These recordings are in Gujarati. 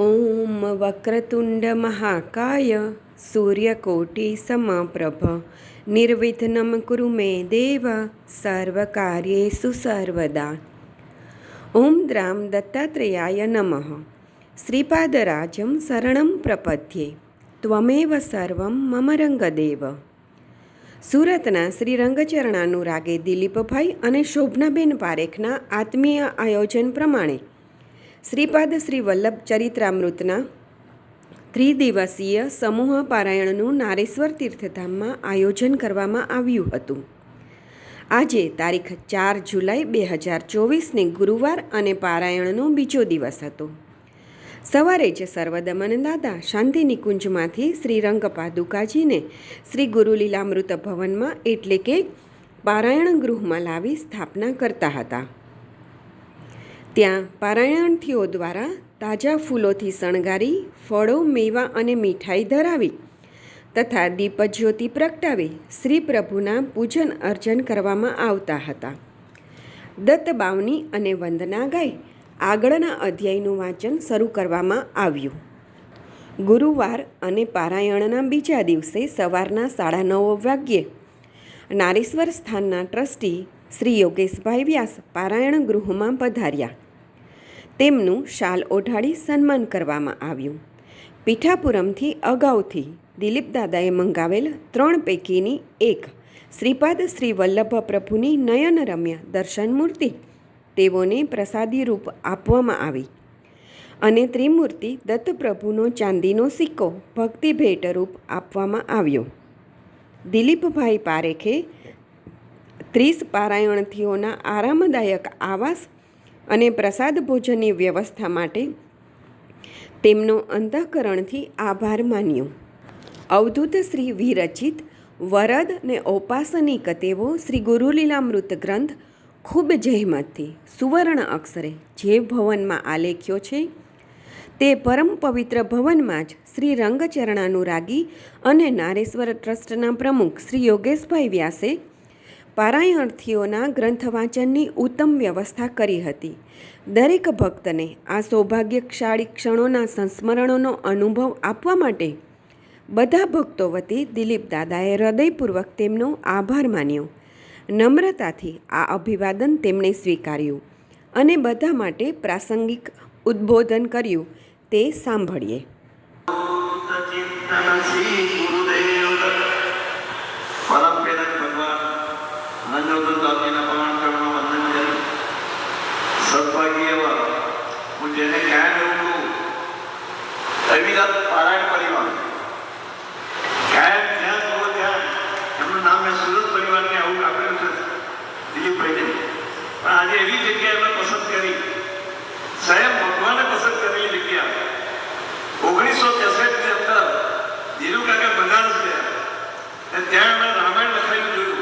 ઓમ વક્રતુંડ મહાકાય સૂર્યકોટી સમપ્રભ નિર્વિઘ્નમ કુરુ મે દેવ સર્વકાર્યેષુ સર્વદા ઓમ દ્રામ દત્તાત્રેયાય નમઃ શ્રીપાદરાજમ શરણમ પ્રપદ્યે ત્વમેવ સર્વમ મમ રંગદેવ સુરતના શ્રી રંગચરણાનુરાગે દિલીપભાઈ અને શોભનાબેન પારેખના આત્મીય આયોજન પ્રમાણે શ્રીપાદ શ્રી વલ્લભ ચરિત્રામૃતના ત્રિદિવસીય સમૂહ પારાયણનું નારેશ્વર તીર્થધામમાં આયોજન કરવામાં આવ્યું હતું. આજે તારીખ ચાર જુલાઈ બે હજાર ચોવીસને ગુરુવાર અને પારાયણનો બીજો દિવસ હતો. સવારે જ સર્વદમન દાદા શાંતિ નિકુંજમાંથી શ્રી રંગ પાદુકાજીને શ્રી ગુરુલીલામૃત ભવનમાં એટલે કે પારાયણ ગૃહમાં લાવી સ્થાપના કરતા હતા. ત્યાં પારાયણથીઓ દ્વારા તાજા ફૂલોથી શણગારી, ફળો, મેવા અને મીઠાઈ ધરાવી તથા દીપજ્યોતિ પ્રગટાવી શ્રી પ્રભુના પૂજન અર્ચન કરવામાં આવતા હતા. દત્ત બાવની અને વંદના ગાય આગળના અધ્યાયનું વાંચન શરૂ કરવામાં આવ્યું. ગુરુવાર અને પારાયણના બીજા દિવસે સવારના સાડા નવ વાગ્યે નારેશ્વર સ્થાનના ટ્રસ્ટી શ્રી યોગેશભાઈ વ્યાસ પારાયણ ગૃહમાં પધાર્યા. તેમનું શાલ ઓઢાડી સન્માન કરવામાં આવ્યું. પીઠાપુરમથી અગાઉથી દિલીપ દાદાએ મંગાવેલ ત્રણ પૈકીની એક શ્રીપાદ શ્રી વલ્લભ પ્રભુની નયનરમ્ય દર્શન મૂર્તિ તેઓને પ્રસાદી રૂપ આપવામાં આવી. અને ત્રિમૂર્તિ દત્તપ્રભુનો ચાંદીનો સિક્કો ભક્તિ ભેટ રૂપ આપવામાં આવ્યો. દિલીપભાઈ પારેખે ત્રીસ પારાયણથીઓના આરામદાયક આવાસ અને પ્રસાદ ભોજનની વ્યવસ્થા માટે તેમનો અંતઃકરણથી આભાર માન્યો. અવધૂત શ્રી વિરચિત, વરદ ને ઔપાસનિક તેવો શ્રી ગુરુલીલામૃત ગ્રંથ ખૂબ જહેમતથી, સુવર્ણ અક્ષરે જે ભવનમાં આલેખ્યો છે, તે પરમ પવિત્ર ભવનમાં જ શ્રી રંગચરણાનુરાગી અને નારેશ્વર ટ્રસ્ટના પ્રમુખ શ્રી યોગેશભાઈ વ્યાસે પારાયણથીઓના ગ્રંથ વાંચનની ઉત્તમ વ્યવસ્થા કરી હતી. દરેક ભક્તને આ સૌભાગ્યશાળી ક્ષણોના સંસ્મરણોનો અનુભવ આપવા માટે બધા ભક્તો વતી દિલીપ દાદાએ હૃદયપૂર્વક તેમનો આભાર માન્યો. નમ્રતાથી આ અભિવાદન તેમણે સ્વીકાર્યું અને બધા માટે પ્રાસંગિક ઉદ્બોધન કર્યું તે સાંભળીએ સદભાગી એવા હું જેને ક્યાં એવું કહું રવિદાસ પારાયણ પરિવાર ક્યાં જ્યાં જુઓ ત્યાં એમનું નામ મેં સુરત પરિવારને આવું આપેલું છે દિલીપભાઈને પણ આજે એવી જગ્યા એમને પસંદ કરી સ્વયં ભગવાને પસંદ કરેલી જગ્યા ઓગણીસો ત્રેસઠની અંદર ધીરુ કાકા બનારસ ગયા અને ત્યાં એમણે રામાયણ લખાયું જોયું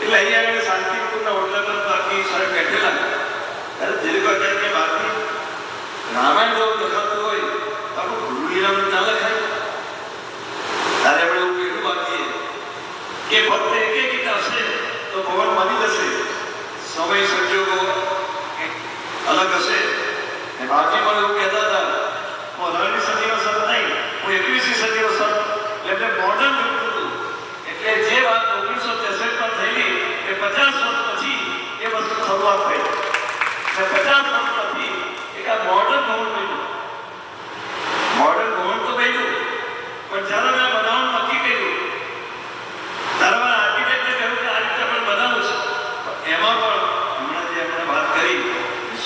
એટલે અહીંયા આગળ શાંતિપૂર્ણ વડલા બાકી સાહેબ બેઠેલા ત્યારે ધીરુ કાકાની બાકી રામાયણ જો લખાતું હોય તો આપણું ગુરુલીરામ ના લખાય ત્યારે આપણે એવું કહેવું બાકી કે ભક્ત એક એક હશે તો ભગવાન માની જશે સમય સંજોગો અલગ હશે. બાકી પણ એવું કહેતા હતા હું અઢારમી સદીનો સંત નહીં, હું એકવીસમી સદીનો સંત. એટલે મોડર્ન હતું. એટલે જે વાત ઓગણીસો ત્રેસઠમાં થયેલી, એ પચાસ વર્ષ પછી એ વસ્તુ શરૂઆત થઈ. પચાસ વર્ષ પછી એક આ મોડર્ન ભવન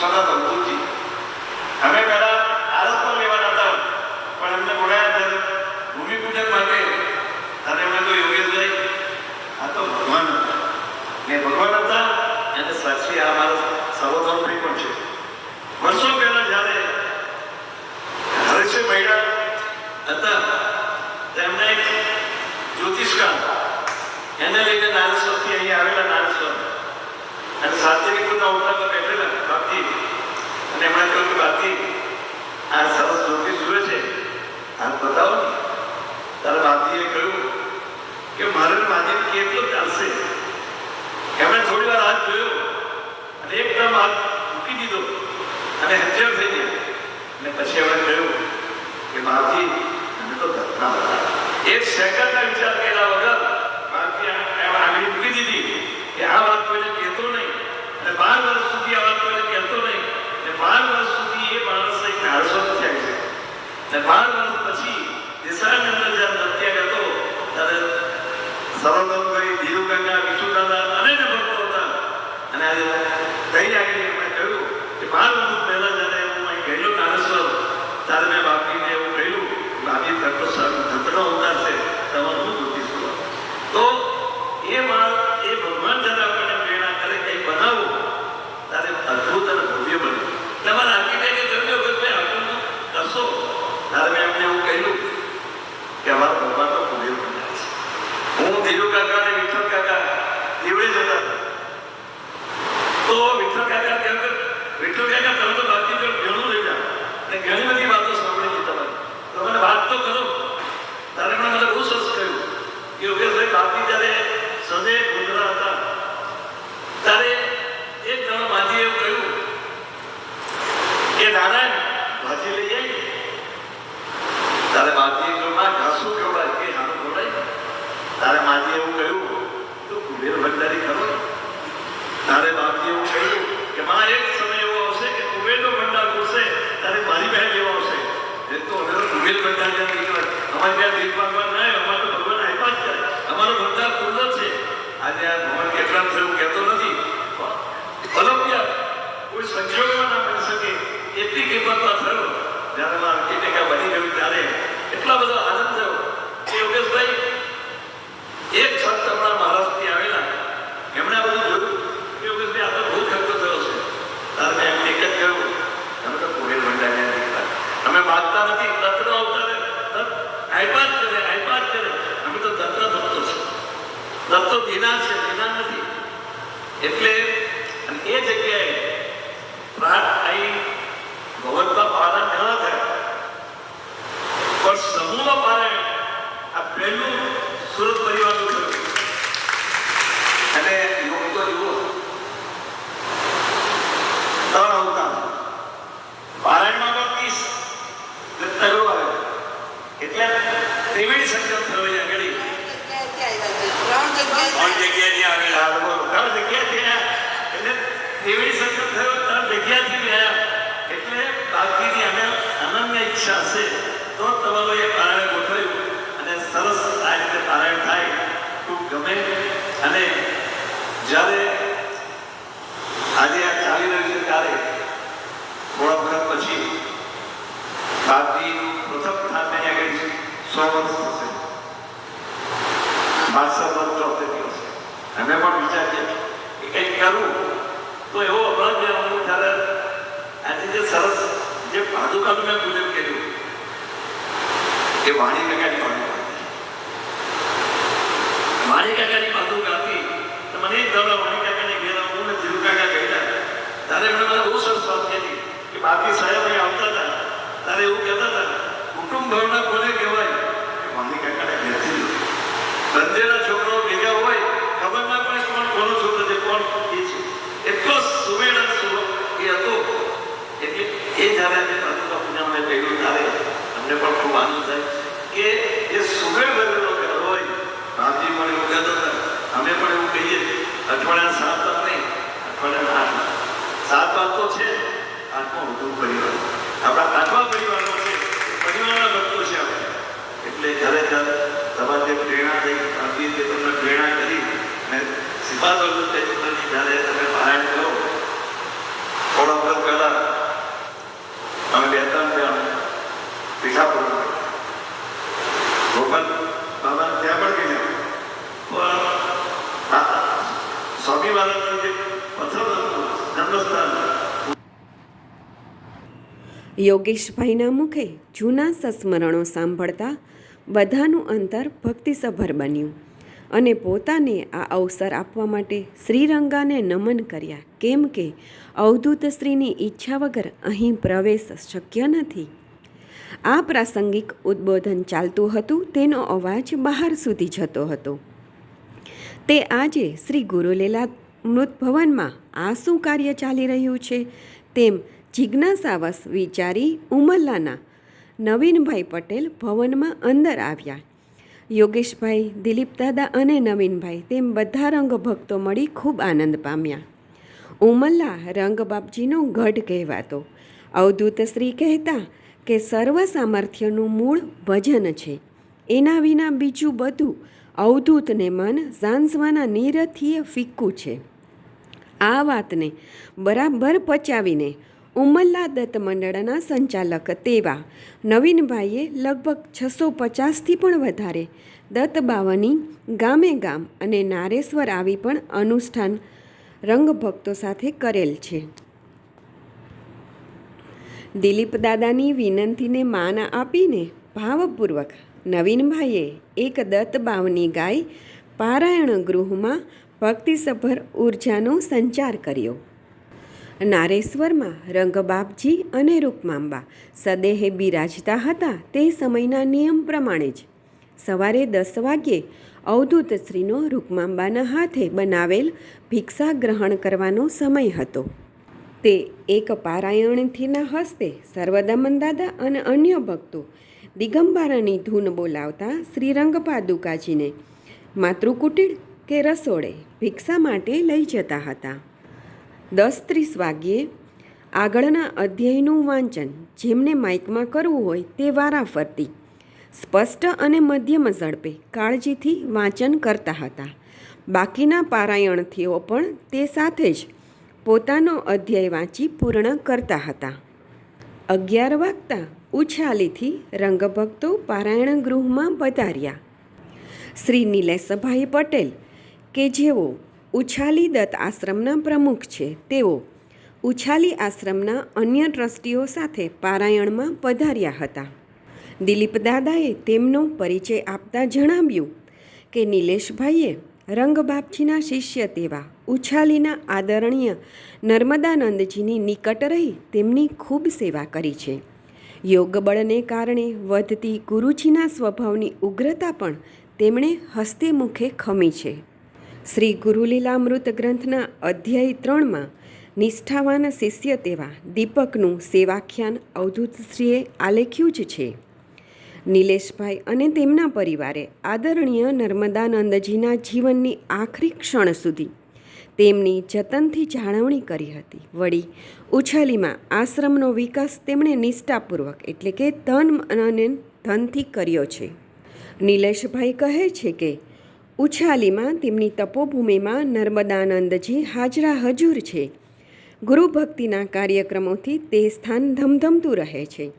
स्वतः जी हमें पहला आरोप पर लेवाना था पर हमने बोलाया था भूमि पूजन માટે અને મેં તો યોગેશભાઈ આ તો ભગવાન હતા ને ભગવાન હતા અને સાક્ષી આ મારો સર્વધર્મભાઈ પણ છે વર્ષો પહેલાં જ્યારે હરેશે મહિડા હતા તેમણે એક જ્યોતિષકાર એને લઈને નારેશ્વરથી અહીંયા આવેલા નારેશ્વર અને સાત્વિક પોતા રસ્તો ધીના છે ધીના નથી. એટલે એ જગ્યાએ પ્રાર્થના પરીક્ષા તો તમારો એ પારાયણ ગોઠવ્યું. અને સરસ આ રીતે પારાયણ થાય તું ગમે. અને જ્યારે સંજેલા છોકરાઓ ભેગા હોય ખબર ના પડે કોણ કોનો છોકરો છે, કોણ છે. એટલો સુમેળ અને એ હતો. એટલે એ જ્યારે અમે પાદુકા પૂજામાં પહેલું ત્યારે અમને પણ ખૂબ થાય કે એ સુમેળ ભરેલો હોય અમે પણ એવું કહીએ. અઠવાડિયા સાત વાત નહીં અઠવાડિયા આઠ. તો છે, આઠમો વધુ પરિવાર. આપણા આઠમા પરિવારનો છે, પરિવારના ભક્તો છે આપણે. એટલે જ્યારે ત્યારે સભા પ્રેરણા થઈ અરબી તે તમને પ્રેરણા કરી અને સિફાસોનું તે ચિત્રની જ્યારે તમે પારાયણ કરો, થોડા વખત પહેલાં અમે બે ત્રણ જણ પીઠાપુર ગોપાલ બાબા ત્યાં પણ ગયા પણ સ્વામી બાલાનું જે પથ્થર જન્મસ્થાન યોગેશભાઈના મુખે જૂના સંસ્મરણો સાંભળતા બધાનું અંતર ભક્તિસભર બન્યું અને પોતાને આ અવસર આપવા માટે શ્રીરંગાને નમન કર્યા. કેમ કે અવધૂત સ્ત્રીની ઈચ્છા વગર અહીં પ્રવેશ શક્ય નથી. આ પ્રાસંગિક ઉદ્બોધન ચાલતું હતું, તેનો અવાજ બહાર સુધી જતો હતો. તે આજે શ્રી ગુરુલેલા મૃતભવનમાં આ શું કાર્ય ચાલી રહ્યું છે, તેમ જિજ્ઞાસાવશ વિચારી ઉમલ્લાના નવીનભાઈ પટેલ ભવનમાં અંદર આવ્યા. યોગેશભાઈ, દિલીપ દાદા અને નવીનભાઈ તેમ બધા રંગભક્તો મળી ખૂબ આનંદ પામ્યા. ઉમલ્લા રંગબાપજીનો ગઢ કહેવાતો. અવધૂત શ્રી કહેતા કે સર્વ સામર્થ્યનું મૂળ ભજન છે. એના વિના બીજું બધું અવધૂતને મન ઝાંઝવાના નીરથીય ફિક્કું છે. આ વાતને બરાબર પચાવીને ઉમલ્લા દત્ત મંડળના સંચાલક તેવા નવીનભાઈએ લગભગ છસો પચાસથી પણ વધારે દત્તબાવાની ગામે ગામ અને નારેશ્વર આવી પણ અનુષ્ઠાન રંગભક્તો સાથે કરેલ છે. દિલીપ દાદાની વિનંતીને માન આપીને ભાવપૂર્વક નવીનભાઈએ એક દત્તબાવની ગાય પારાયણ ગૃહમાં ભક્તિસભર ઉર્જાનો સંચાર કર્યો. નારેશ્વરમાં રંગબાપજી અને રૂકમાંબા સદેહે બિરાજતા હતા તે સમયના નિયમ પ્રમાણે જ. સવારે દસ વાગ્યે અવધૂત શ્રીનો રૂકમાંબાના હાથે બનાવેલ ભિક્ષા ગ્રહણ કરવાનો સમય હતો. તે એક પારાયણથીના હસ્તે સર્વદમન દાદા અને અન્ય ભક્તો દિગંબારાની ધૂન બોલાવતા શ્રીરંગ પાદુકાજીને માતૃકુટીર કે રસોડે ભિક્ષા માટે લઈ જતા હતા. દસ ત્રીસ વાગ્યે આગળના અધ્યાયનું વાંચન જેમને માઇકમાં કરવું હોય તે વારાફરતી, સ્પષ્ટ અને મધ્યમ ઝડપે કાળજીથી વાંચન કરતા હતા. બાકીના પારાયણથીઓ પણ તે સાથે જ પોતાનો અધ્યાય વાંચી પૂર્ણ કરતા હતા. અગિયાર વાગતા ઉછાલીથી રંગભક્તો પારાયણ ગૃહમાં પધાર્યા. શ્રી નિલેશભાઈ પટેલ કે જેઓ ઉછાલી દત્ત આશ્રમના પ્રમુખ છે. તેઓ ઉછાલી આશ્રમના અન્ય ટ્રસ્ટીઓ સાથે પારાયણમાં પધાર્યા હતા. દિલીપ દાદાએ તેમનો પરિચય આપતા જણાવ્યું કે નિલેશભાઈએ રંગબાપજીના શિષ્ય તેવા ઉછાલીના આદરણીય નર્મદાનંદજીની નિકટ રહી તેમની ખૂબ સેવા કરી છે. યોગ બળને કારણે વધતી ગુરુજીના સ્વભાવની ઉગ્રતા પણ તેમણે હસ્તે મુખે ખમી છે. શ્રી ગુરુલીલામૃત ગ્રંથના અધ્યાય ત્રણમાં નિષ્ઠાવાન શિષ્ય તેવા દીપકનું સેવાખ્યાન અવધૂતશ્રીએ આલેખ્યું જ છે. નિલેશભાઈ અને તેમના પરિવારે આદરણીય નર્મદાનંદજીના જીવનની આખરી ક્ષણ સુધી તેમની જતનથી જાળવણી કરી હતી. વળી ઉછાલીમાં આશ્રમનો વિકાસ તેમણે નિષ્ઠાપૂર્વક એટલે કે તન અને ધનથી કર્યો છે. નિલેશભાઈ કહે છે કે ઉછાલીમાં તેમની તપોભૂમિમાં નર્મદાનંદજી હાજરા હજુર છે. ગુરુભક્તિના કાર્યક્રમોથી તે સ્થાન ધમધમતું રહે છે.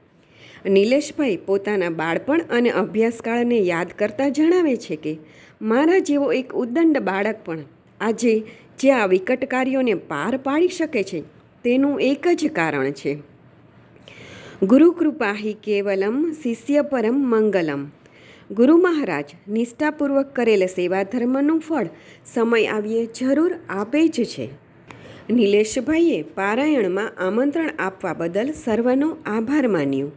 નિલેશભાઈ પોતાના બાળપણ અને અભ્યાસકાળને યાદ કરતા જણાવે છે કે, મારા જેવો એક ઉદંડ બાળક પણ આજે જે આ વિકટ કાર્યોને પાર પાડી શકે છે, તેનું એક જ કારણ છે. ગુરુકૃપા હિ કેવલમ શિષ્ય પરમ મંગલમ. ગુરુ મહારાજ નિષ્ઠાપૂર્વક કરેલ સેવા ધર્મનું ફળ સમય આવીએ જરૂર આપે જ છે. નિલેશભાઈએ પારાયણમાં આમંત્રણ આપવા બદલ સર્વનો આભાર માન્યો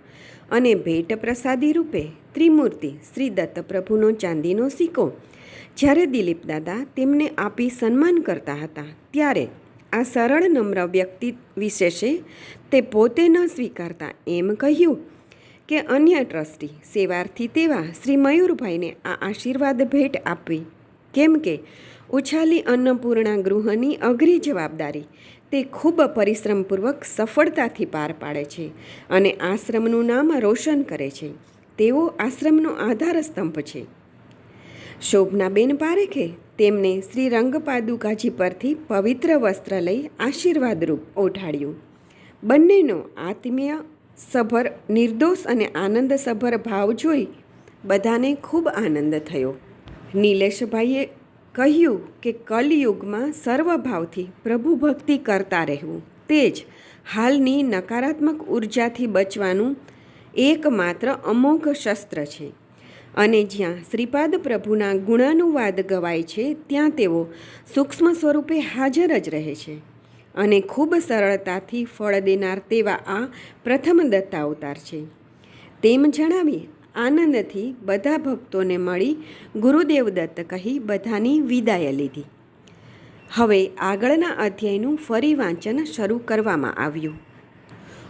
અને ભેટ પ્રસાદી રૂપે ત્રિમૂર્તિ શ્રી દત્તપ્રભુનો ચાંદીનો સિક્કો જ્યારે દિલીપ દાદા તેમને આપી સન્માન કરતા હતા ત્યારે આ સરળ નમ્ર વ્યક્તિ વિશેષે તે પોતે ન સ્વીકારતા એમ કહ્યું કે અન્ય ટ્રસ્ટી સેવાર્થી તેવા શ્રી મયુરભાઈને આ આશીર્વાદ ભેટ આપવી. કેમ કે ઉછાલી અન્નપૂર્ણા ગૃહની અઘરી જવાબદારી તે ખૂબ પરિશ્રમપૂર્વક સફળતાથી પાર પાડે છે અને આશ્રમનું નામ રોશન કરે છે. તેઓ આશ્રમનો આધાર સ્તંભ છે શોભનાબેન પારેખે તેમને શ્રી રંગપાદુકાજી પરથી પવિત્ર વસ્ત્ર લઈ આશીર્વાદરૂપ ઓઢાડ્યું. બંનેનો આત્મીય સભર નિર્દોષ અને આનંદસભર ભાવ જોઈ બધાને ખૂબ આનંદ થયો. નિલેશભાઈએ કહ્યું કે કલયુગમાં સર્વભાવથી પ્રભુ ભક્તિ કરતા રહેવું. તે જ હાલની નકારાત્મક ઉર્જાથી બચવાનું એકમાત્ર અમોઘ શસ્ત્ર છે. અને જ્યાં શ્રીપાદ પ્રભુના ગુણાનુવાદ ગવાય છે, ત્યાં તેઓ સૂક્ષ્મ સ્વરૂપે હાજર જ રહે છે. અને ખૂબ સરળતાથી ફળ દેનાર તેવા આ પ્રથમ દત્તા અવતાર છે. તેમ જણાવી આનંદથી બધા ભક્તોને મળી ગુરુદેવ દત્ત કહી બધાની વિદાય લીધી. હવે આગળના અધ્યાયનું ફરી વાંચન શરૂ કરવામાં આવ્યું.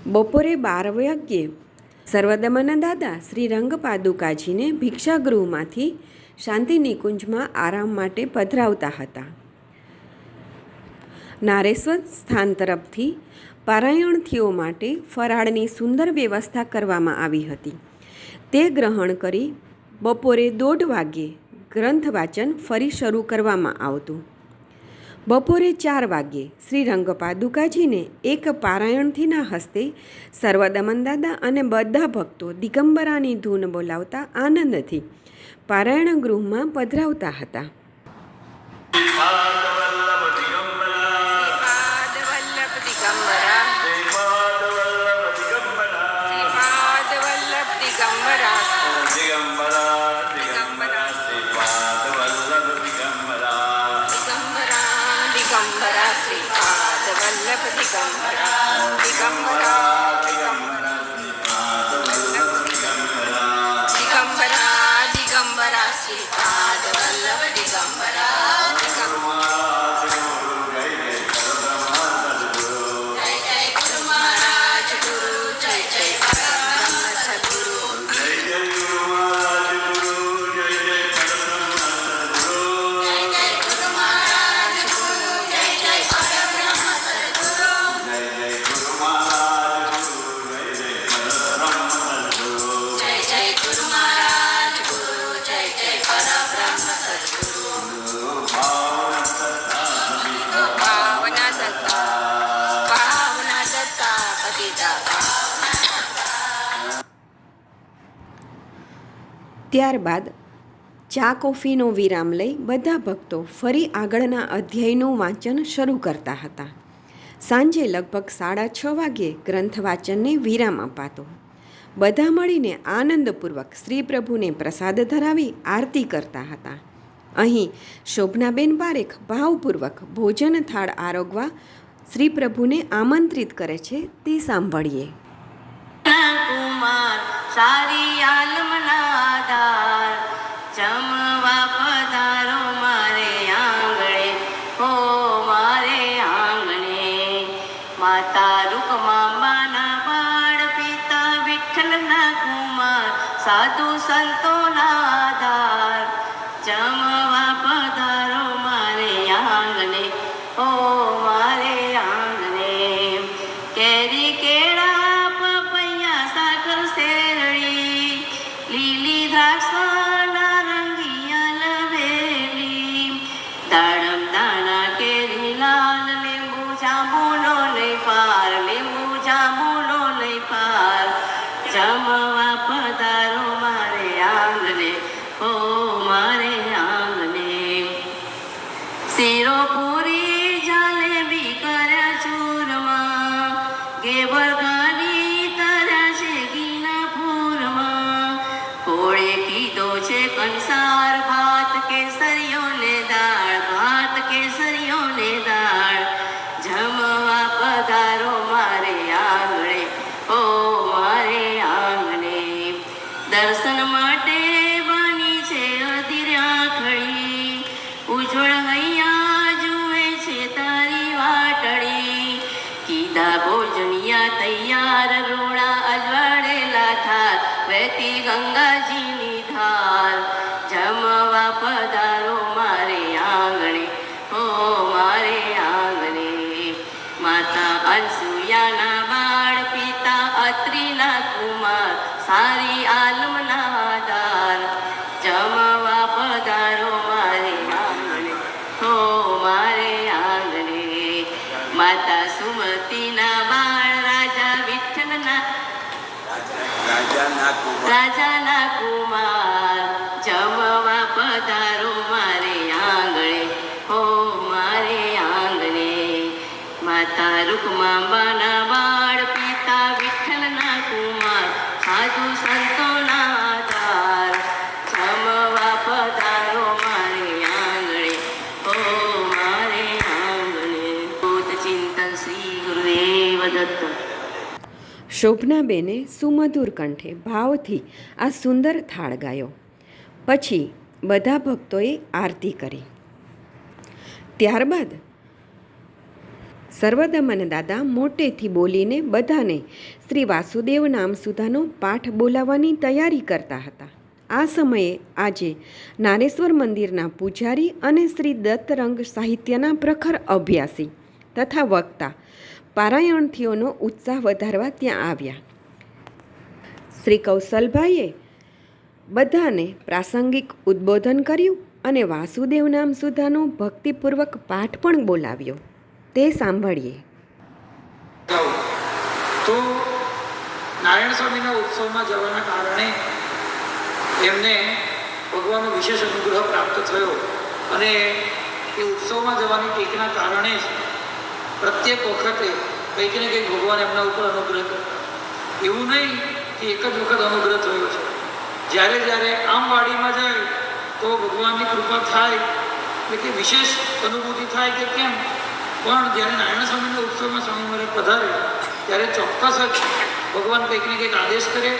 બપોરે બાર વાગ્યે સર્વદમન દાદા શ્રી રંગપાદુકાજીને ભિક્ષાગૃહમાંથી શાંતિ નિકુંજમાં આરામ માટે પધરાવતા હતા. નારેશ્વર સ્થાન તરફથી પારાયણથીઓ માટે ફરાળની સુંદર વ્યવસ્થા કરવામાં આવી હતી. તે ગ્રહણ કરી બપોરે દોઢ વાગ્યે ગ્રંથ વાંચન ફરી શરૂ કરવામાં આવતું. બપોરે ચાર વાગ્યે શ્રી રંગપાદુકાજીને એક પારાયણથીના હસ્તે સર્વદમન દાદા અને બધા ભક્તો દિગંબરાની ધૂન બોલાવતા આનંદથી પારાયણ ગૃહમાં પધરાવતા હતા. ત્યારબાદ ચા કોફીનો વિરામ લઈ બધા ભક્તો ફરી આગળના અધ્યાયનું વાંચન શરૂ કરતા હતા. સાંજે લગભગ સાડા છ વાગ્યે ગ્રંથ વાંચનને વિરામ અપાતો. બધા મળીને આનંદપૂર્વક શ્રી પ્રભુને પ્રસાદ ધરાવી આરતી કરતા હતા. અહીં શોભનાબેન પારેખ ભાવપૂર્વક ભોજન થાળ આરોગવા શ્રી પ્રભુને આમંત્રિત કરે છે તે સાંભળીએ. કુમાર સારી આલમના જમવા પધારો મારે આંગણે, હો મારે આંગણે. માતા રૂકમાંબાના બાળ પિતા વિઠ્ઠલના કુમાર, સાધુ સંતોના જમવા વહેતી ગંગાજીની ધાર જમવા પધારો. રાજાના કુમાર જમવા પધારો મારે આંગણે. હો મારે આંગણે માતા રૂકમાંબાના બાળ શોભનાબેને સુમધુર કંઠે ભાવથી આ સુંદર થાળ ગાયો. પછી બધા ભક્તોએ આરતી કરી. ત્યારબાદ સર્વદમન દાદા મોટેથી બોલીને બધાને શ્રી વાસુદેવ નામ સુધાનો પાઠ બોલાવવાની તૈયારી કરતા હતા. આ સમયે આજે નારેશ્વર મંદિરના પૂજારી અને શ્રી દત્તરંગ સાહિત્યના પ્રખર અભ્યાસી તથા વક્તા પારાયણથીઓનો ઉત્સાહ વધારવા ત્યાં આવ્યા. શ્રી કૌશલભાઈએ બધાને પ્રાસંગિક ઉદ્બોધન કર્યું અને વાસુદેવ નામ સુધાનો ભક્તિપૂર્વક પાઠ પણ બોલાવ્યો. તે સાંભળીએ. તો નારાયણ સ્વામીના ઉત્સવમાં જવાના કારણે એમને ભગવાનનો વિશેષ અનુગ્રહ પ્રાપ્ત થયો અને એ ઉત્સવમાં જવાની ટેકના કારણે જ પ્રત્યેક વખતે કંઈક ને કંઈક ભગવાન એમના ઉપર અનુગ્રહ કરતા એવું નહીં કે એક જ વખત અનુગ્રહ થયો છે. જ્યારે જ્યારે આમ વાડીમાં જાય, તો ભગવાનની કૃપા થાય. એટલે કે વિશેષ અનુભૂતિ થાય કે કેમ? પણ જ્યારે નારાયણ સ્વામીના ઉત્સવમાં સ્વામી મહારાજ પધારે, ત્યારે ચોક્કસ જ ભગવાન કંઈક ને કંઈક આદેશ કરે,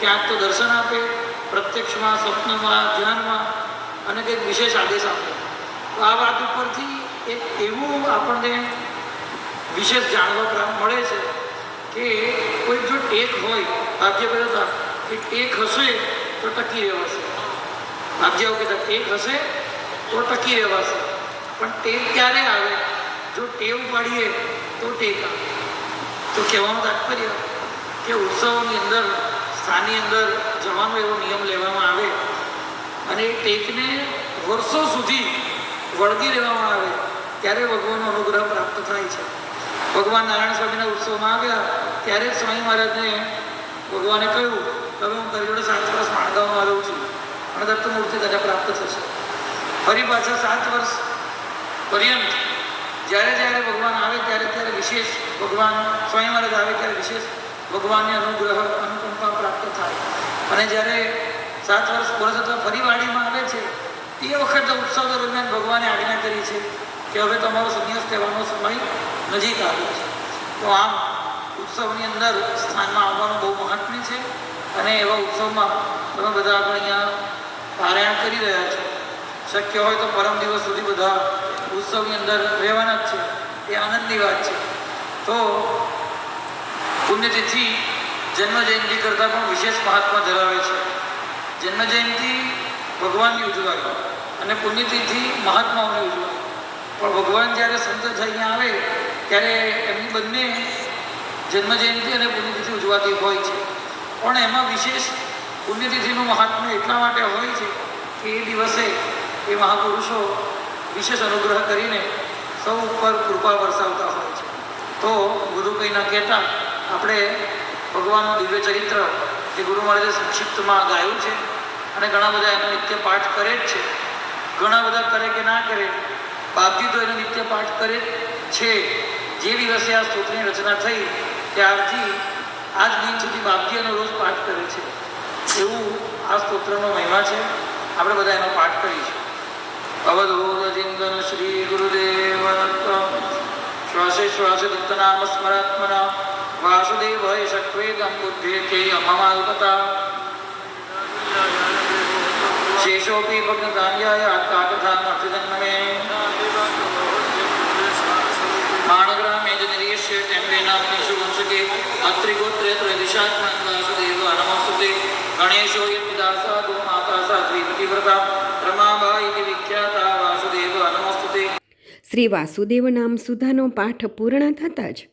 ક્યાંક તો દર્શન આપે, પ્રત્યક્ષમાં, સ્વપ્નમાં, ધ્યાનમાં અને કંઈક વિશેષ આદેશ આપે. તો આ વાત ઉપરથી એક એવું આપણને વિશેષ જાણવા મળે છે કે કોઈ જો ટેક હોય, ભાગ્ય કહેતા કે ટેક હશે તો ટકી રહેવાશે. ભાગ્ય કહેતા ટેક હશે તો ટકી રહેવાશે. પણ ટેક ક્યારે આવે? જો ટેવ પાડીએ તો ટેક આવે. તો કહેવાનું તાત્પર્ય કે ઉત્સવોની અંદર, સ્થાનની અંદર જવાનો એવો નિયમ લેવામાં આવે અને એ ટેકને વર્ષો સુધી વળગી રહેવામાં આવે, ત્યારે ભગવાનનો અનુગ્રહ પ્રાપ્ત થાય છે. ભગવાન નારાયણ સ્વામીના ઉત્સવમાં આવ્યા, ત્યારે જ સ્વામી મહારાજને ભગવાને કહ્યું, હવે હું તારી જોડે સાત વર્ષ માણગામમાં રહું છું. અને દત્તમૂર્તિ તને પ્રાપ્ત થશે. ફરી પાછા સાત વર્ષ પર્યંત, જ્યારે જ્યારે ભગવાન આવે, ત્યારે ત્યારે વિશેષ ભગવાન, સ્વામી મહારાજ આવે ત્યારે વિશેષ ભગવાનની અનુગ્રહ, અનુકંપા પ્રાપ્ત થાય. અને જ્યારે સાત વર્ષ પૂરા થતાં ફરી વાડીમાં આવે છે, તે વખતે ઉત્સવ દરમિયાન ભગવાને આજ્ઞા કરી છે કે હવે તમારો સંન્યાસ લેવાનો સમય નજીક આવ્યો છે. તો આમ ઉત્સવની અંદર સ્થાનમાં આવવાનું બહુ મહત્વ છે અને એવા ઉત્સવમાં તમે બધા આપણે અહીંયા પારાયણ કરી રહ્યા છો. શક્ય હોય તો પરમ દિવસ સુધી બધા ઉત્સવની અંદર રહેવાના જ છે. એ આનંદની વાત છે. તો પુણ્યતિથિ જન્મ જયંતિ કરતાં પણ વિશેષ મહાત્મા ધરાવે છે. જન્મ જયંતિ ભગવાનની ઉજવાય અને પુણ્યતિથિ મહાત્માઓની ઉજવાય. પણ ભગવાન જ્યારે સંત થઈને આવે, ત્યારે એમની બંને જન્મ જયંતિ અને પુણ્યતિથિ ઉજવાતી હોય છે. પણ એમાં વિશેષ પુણ્યતિથિનું મહાત્મ્ય એટલા માટે હોય છે કે એ દિવસે એ મહાપુરુષો વિશેષ અનુગ્રહ કરીને સૌ ઉપર કૃપા વરસાવતા હોય છે. તો ગુરુ કંઈ કહેતા, આપણે ભગવાનનું દિવ્ય ચરિત્ર જે ગુરુ મહારાજે સંક્ષિપ્તમાં ગાયું છે અને ઘણા બધા એનો નિત્ય પાઠ કરે જ છે. ઘણા બધા કરે કે ના કરે બાપજી તો એનો નિત્ય પાઠ કરે છે. જે દિવસે આ સ્તોત્રની રચના થઈ, ત્યારથી આજ દિન સુધી બાપજી એનો રોજ પાઠ કરે છે. એવું આ સ્તોત્રનો મહિમા છે. આપણે બધા એનો પાઠ કરીશું. અવધૂત ચિંતન શ્રી ગુરુદેવ શ્વાસે શ્વાસે દત્તનામ સ્મરાત્મના વાસુદેવ શક્વેદમ બુદ્ધે કે અમમાલ્પતા. શેષોપી ભગ્નદાન્યાય આત્માકથામર્થજન્મે માણગ્રામે જ નિરીશ્ય ટેમ્બે નામની વંશકે અત્રિગોત્રે ત્રયદિશાત્મન વાસુદેવ ગણેશો યદાસા ગો માતા સાધ્વી, પતિવ્રતા રમાબા ઇતિ વિખ્યાતા વાસુદેવ નમસ્તુતે શ્રી વાસુદેવ નામ સુધાનો પાઠ પૂર્ણ થતાં જ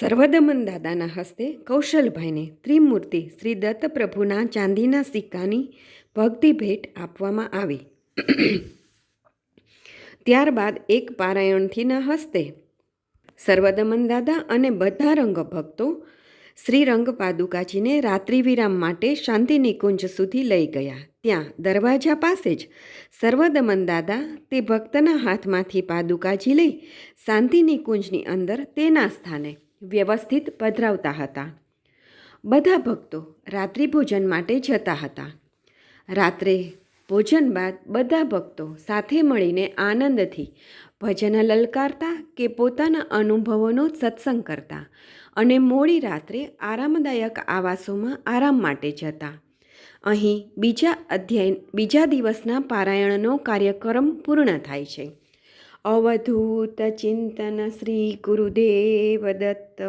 સર્વદમન દાદાના હસ્તે કૌશલભાઈને ત્રિમૂર્તિ શ્રી દત્ત પ્રભુના ચાંદીના સિક્કાની ભક્તિ ભેટ આપવામાં આવી. ત્યારબાદ એક પારાયણથીના હસ્તે સર્વદમન દાદા અને બધા રંગભક્તો ભક્તો શ્રી રંગ પાદુકાજીને રાત્રિ વિરામ માટે શાંતિ નિકુંજ સુધી લઈ ગયા. ત્યાં દરવાજા પાસે જ સર્વદમન દાદા તે ભક્તના હાથમાંથી પાદુકાજી લઈ શાંતિ નિકુંજની અંદર તેના સ્થાને વ્યવસ્થિત પધરાવતા હતા. બધા ભક્તો રાત્રિ ભોજન માટે જતા હતા. રાત્રે ભોજન બાદ બધા ભક્તો સાથે મળીને આનંદથી ભજન લલકારતા કે પોતાના અનુભવોનો સત્સંગ કરતા અને મોડી રાત્રે આરામદાયક આવાસોમાં આરામ માટે જતા. અહીં બીજા અધ્યાય બીજા દિવસના પારાયણનો કાર્યક્રમ પૂર્ણ થાય છે. અવધૂત ચિંતન શ્રી ગુરુદેવ દત્ત